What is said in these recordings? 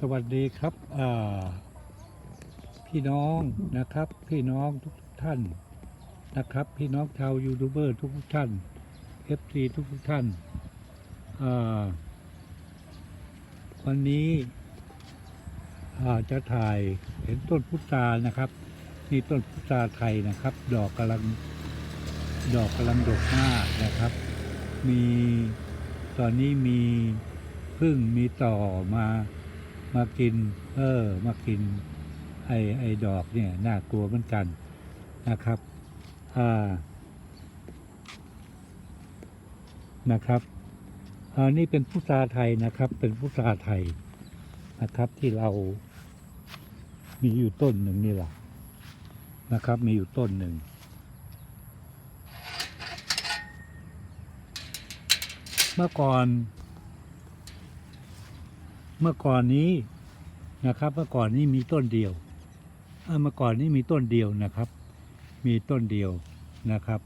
สวัสดีครับพี่น้องนะครับ พี่น้องทุกท่านนะครับ พี่น้องชาวยูทูบเบอร์ทุกท่านเอฟซีทุกท่านวันนี้จะถ่ายเห็นต้นพุทรานะครับนี่ต้นพุทราไทยนะครับ ดอกกำลังดอกกำลังดกมากนะครับ มีตอนนี้มีพึ่งมีต่อมา มากิน เออ มากิน ไอไอดอกเนี่ยน่ากลัวเหมือนกันนะครับอ่านะครับอันนี้เป็นพุทราไทยนะครับ เป็นพุทราไทยนะครับที่เรามีอยู่ต้นหนึ่งนี่แหละนะครับ มีอยู่ต้นหนึ่งเมื่อก่อน เมื่อก่อนนี้นะครับ เมื่อก่อนนี้มีต้นเดียวเออเมื่อก่อนนี้มีต้นเดียวนะครับ มีต้นเดียวนะครับ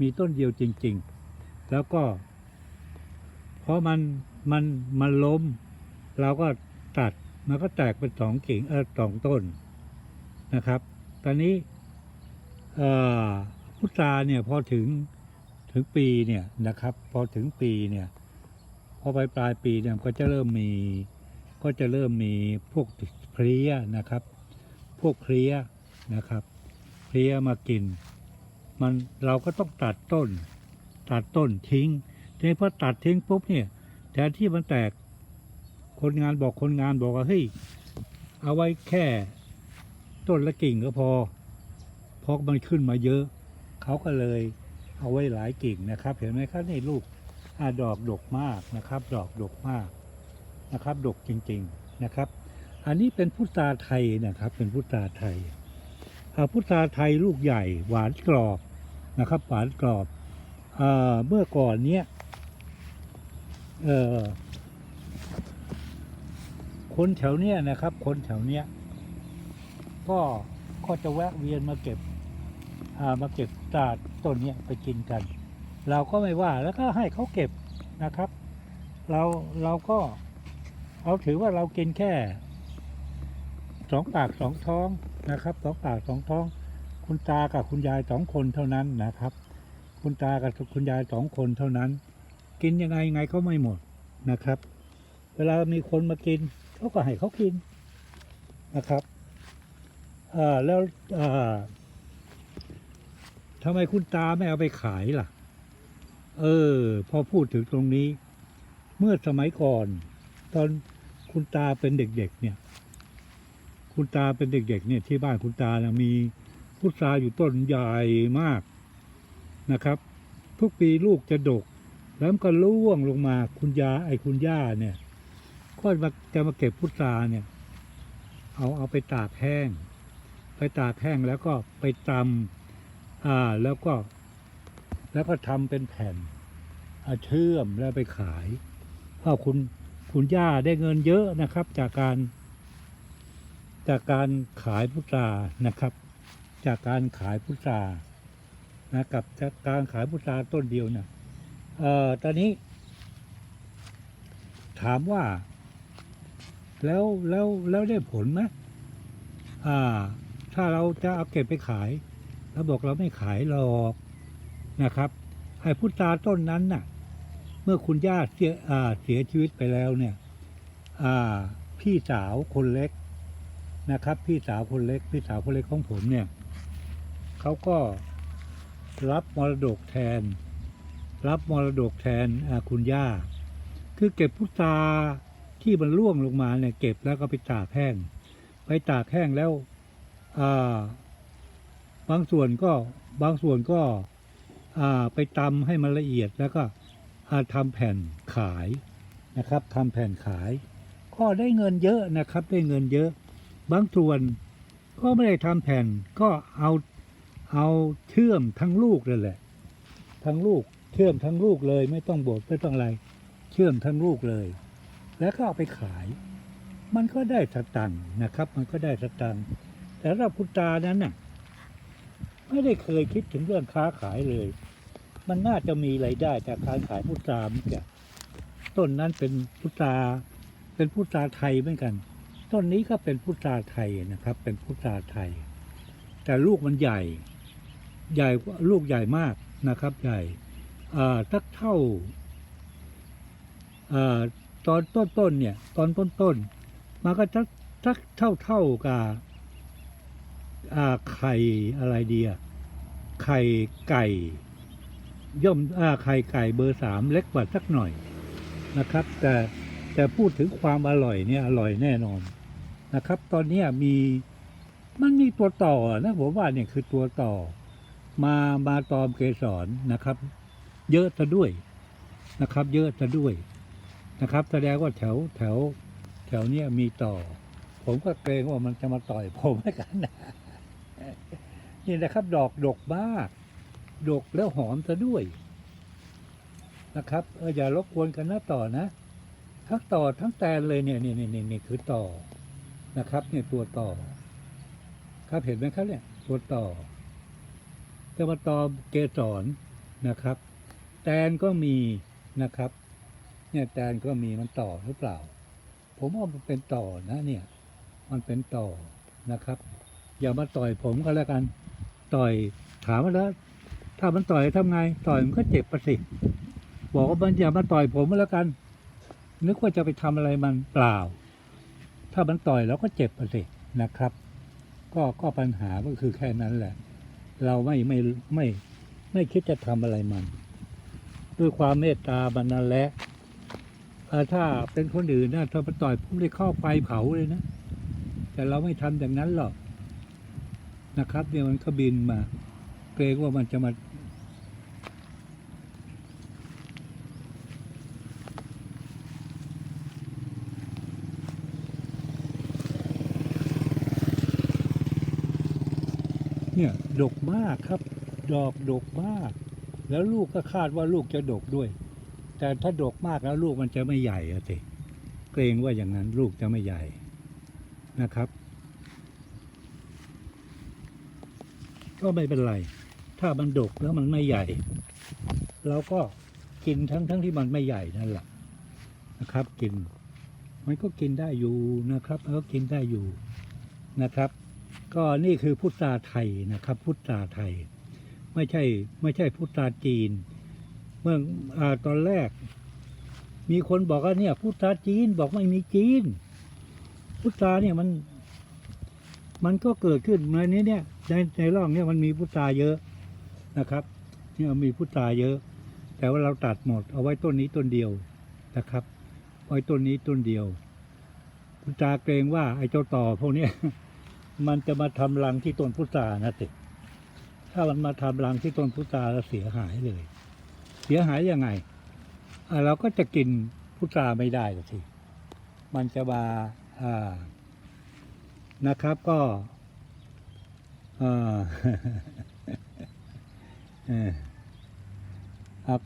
มีต้นเดียวจริง ๆ แล้วก็เพราะมันมันมันล้ม เราก็ตัดมันก็แตกเป็นสองกิ่งเออสองต้นนะครับ ตอนนี้พุทราเนี่ยพอถึงถึงปีเนี่ยนะครับ พอถึงปีเนี่ยพอไปปลายปีเนี่ยก็จะเริ่มมี ก็จะเริ่มมีพวกเพลี้ยนะครับ พวกเพลี้ยนะครับ เพลี้ยมากิน มันเราก็ต้องตัดต้น ตัดต้นทิ้งทีนี้พอตัดทิ้งปุ๊บเนี่ยแทนที่มันแตกคนงานบอกคนงานบอกว่าเฮ้ยเอาไว้แค่ต้นละกิ่งก็พอเพราะมันขึ้นมาเยอะ เขาก็เลยเอาไว้หลายกิ่งนะครับ เห็นไหมครับนี่ลูกอดอกดกมากนะครับ ดอกดกมาก นะครับดกจริงๆนะครับ อันนี้เป็นพุทราไทยนะครับ เป็นพุทราไทยอาพุทราไทยลูกใหญ่หวานกรอบนะครับ หวานกรอบอ่าเมื่อก่อนเนี้ยคนแถวเนี้ยนะครับ คนแถวเนี้ยก็ก็จะแวะเวียนมาเก็บามาเก็บตาดต้นเนี้ยไปกินกัน เราก็ไม่ว่าแล้วก็ให้เขาเก็บนะครับ เราเราก็ เราถือว่าเรากินแค่สองปากสองท้องนะครับสองปากสองท้อง คุณตากับคุณยายสองคนเท่านั้นนะครับ คุณตากับคุณยายสองคนเท่านั้น กินยังไงยังไงก็ไม่หมดนะครับ เวลามีคนมากินเขาก็ให้เขากินนะครับแล้วทำไมคุณตาไม่เอาไปขายล่ะ เออ พอพูดถึงตรงนี้ เมื่อสมัยก่อน ตอนคุณตาเป็นเด็กๆเนี่ย คุณตาเป็นเด็กๆเนี่ยที่บ้านคุณตาเนี่ยมีพุทราอยู่ต้นใหญ่มากนะครับ ทุกปีลูกจะดก แล้วก็ร่วงลงมาคุณยาไอ้คุณย่าเนี่ยก็มาจะมาเก็บพุทราเนี่ย เอาเอาไปตากแห้ง ไปตากแห้งแล้วก็ไปตำอ่าแล้วก็ แล้วก็ทำเป็นแผ่นอ่าเชื่อมแล้วไปขายเพราะคุณ คุณย่าได้เงินเยอะนะครับ จากการ จากการขายพุทรานะครับ จากการขายพุทรานะกับจากการขายพุทราต้นเดียวเนี่ยเอ่อตอนนี้ ถามว่า แล้วแล้วแล้วได้ผลไหมอ่า ถ้าเราจะเอาเก็บไปขายเราบอกเราไม่ขายหรอกนะครับไอ้พุทราต้นนั้นน่ะ มื่อคุณย่าเสียเสียชีวิตไปแล้วเนี่ยพี่สาวคนเล็กนะครับ พี่สาวคนเล็ก พี่สาวคนเล็กของผมเนี่ยเขาก็รับมรดกแทน รับมรดกแทนคุณย่า คือเก็บพุทราที่มันร่วงลงมาเนี่ยเก็บแล้วก็ไปตากแห้ง ไปตากแห้งแล้วบางส่วนก็บางส่วนก็ไปตำให้มันละเอียดแล้วก็ ทำแผ่นขายนะครับทำแผ่นขาย ก็ได้เงินเยอะนะครับ ได้เงินเยอะ บางส่วนก็ไม่ได้ทำแผ่นก็เอาเอาเชื่อมทั้งลูกเลยแหละ ทั้งลูกเชื่อมทั้งลูกเลยไม่ต้องบดไม่ต้องอะไร เชื่อมทั้งลูกเลย แล้วก็เอาไปขาย มันก็ได้สตังค์นะครับ มันก็ได้สตังค์แต่เราพุณตานั้นน่ะไม่ได้เคยคิดถึงเรื่องค้าขายเลย มันน่าจะมีไรายได้จากการขายพุทราเหมือนกันต้นนั้นเป็นพุทราเป็นพุทราไทยเหมือนกัน ต้นนี้ก็เป็นพุทราไทยนะครับ เป็นพุทราไทย แต่ลูกมันใหญ่ ใหญ่ลูกใหญ่มากนะครับ ใหญ่อ่าสักเท่าอ่าตอนต้นๆเนี่ย ตอนต้นๆมันก็สักสักเท่าเท่ากับไข่อะไรเดีอะไข่ไก่ ย่อมอาไข่ไก่เบอร์สามเล็กกว่าสักหน่อยนะครับ แต่แต่พูดถึงความอร่อยเนี่ยอร่อยแน่นอนนะครับ ตอนนี้มีมันมีตัวต่อนะผมว่าเนี่ยคือตัวต่อ มามาตอมเกสรนะครับ เยอะซะด้วยนะครับ เยอะซะด้วยนะครับ แสดงว่าแถวแถว แถวเนี้ยมีต่อ ผมก็เกรงว่ามันจะมาต่อยผมเหมือนกันนะนี่นะครับ ดอกดกมาก ดกแล้วหอมซะด้วยนะครับเอออย่ารบกวนกันนะต่อนะ ทั้งต่อทั้งแตนเลยเนี่ยนี่นี่นี่นี่คือต่อนะครับ เนี่ยตัวต่อ ครับเห็นไหมครับเนี่ยตัวต่อจะมาตอเกสรนะครับ แตนก็มีนะครับ เนี่ยแตนก็มีมันต่อหรือเปล่า ผมว่ามันเป็นต่อนะเนี่ย มันเป็นต่อนะครับ อย่ามาต่อยผมก็แล้วกัน ต่อยถามว่าแล้ว ถ้ามันต่อยทำไง ต่อยมันก็เจ็บประสิบอกว่ามันอย่ามาต่อยผมแล้วกัน นึกว่าจะไปทำอะไรมันเปล่า ถ้ามันต่อยแล้วก็เจ็บประสินะครับ ก็ก็ปัญหาก็คือแค่นั้นแหละ เราไม่ไม่ไม่ไม่คิดจะทำอะไรมัน ด้วยความเมตตามันนั่นแหละถ้าเป็นคนอื่นนะถ้ามาต่อยผมได้เข้าไฟเผาเลยนะ แต่เราไม่ทำอย่างนั้นหรอกนะครับเนี่ยมันก็บินมา เกรงว่ามันจะมา เนี่ยดกมากครับ ดอกดกมาก แล้วลูกก็คาดว่าลูกจะดกด้วย แต่ถ้าดกมากแล้วลูกมันจะไม่ใหญ่อะสิเกรงว่าอย่างนั้นลูกจะไม่ใหญ่นะครับ ก็ไม่เป็นไร ถ้ามันดกแล้วมันไม่ใหญ่เราก็กินทั้งทั้งที่มันไม่ใหญ่นั่นแหละนะครับ กิน มันก็กินได้อยู่นะครับแล้วก็กินได้อยู่นะครับ ก็นี่คือพุทราไทยนะครับ พุทราไทย ไม่ใช่ไม่ใช่พุทราจีน เมื่ออตอนแรก มีคนบอกว่าเนี่ย พุทราจีนบอกไม่มีจีน พุทราเนี่ยมัน มันก็เกิดขึ้นในนี้เนี่ยในในร่องเนี่ยมันมีพุทราเยอะนะครับเนี่ยมีพุทราเยอะ แต่ว่าเราตัดหมด เอาไว้ต้นนี้ต้นเดียวนะครับไว้ต้นนี้ต้นเดียวพุทราเกรงว่าไอ้เจ้าต่อพวกเนี้ย มันจะมาทำรังที่ต้นพุทรานะติถ้ามันมาทำรังที่ต้นพุทราแล้วเสียหายเลย เสียหายยังไงเราก็จะกินพุทราไม่ได้ละทีมันจะมาอ่านะครับก็อ่า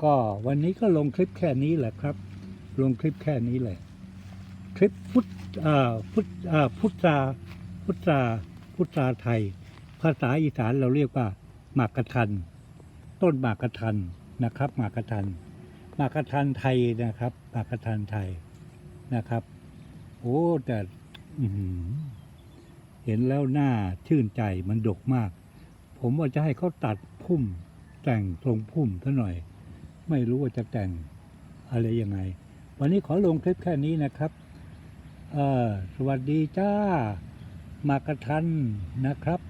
ก็วันนี้ก็ลงคลิปแค่นี้แหละครับ ลงคลิปแค่นี้แหละ คลิปพุทธอ่าพุทธอ่าพุทรา พุทราพุทราไทย ภาษาอีสานเราเรียกว่าหมากกระทัน ต้นหมากกระทันนะครับหมากกระทันหมากกระทันไทยนะครับหมากกระทันไทยนะครับ โอ้แต่เห็นแล้วหน้าชื่นใจมันดกมาก ผมว่าจะให้เขาตัดพุ่ม แต่งตรงพุ่มซะหน่อย ไม่รู้ว่าจะแต่งอะไรยังไง วันนี้ขอลงคลิปแค่นี้นะครับ เออสวัสดีจ้า มากระทันนะครับ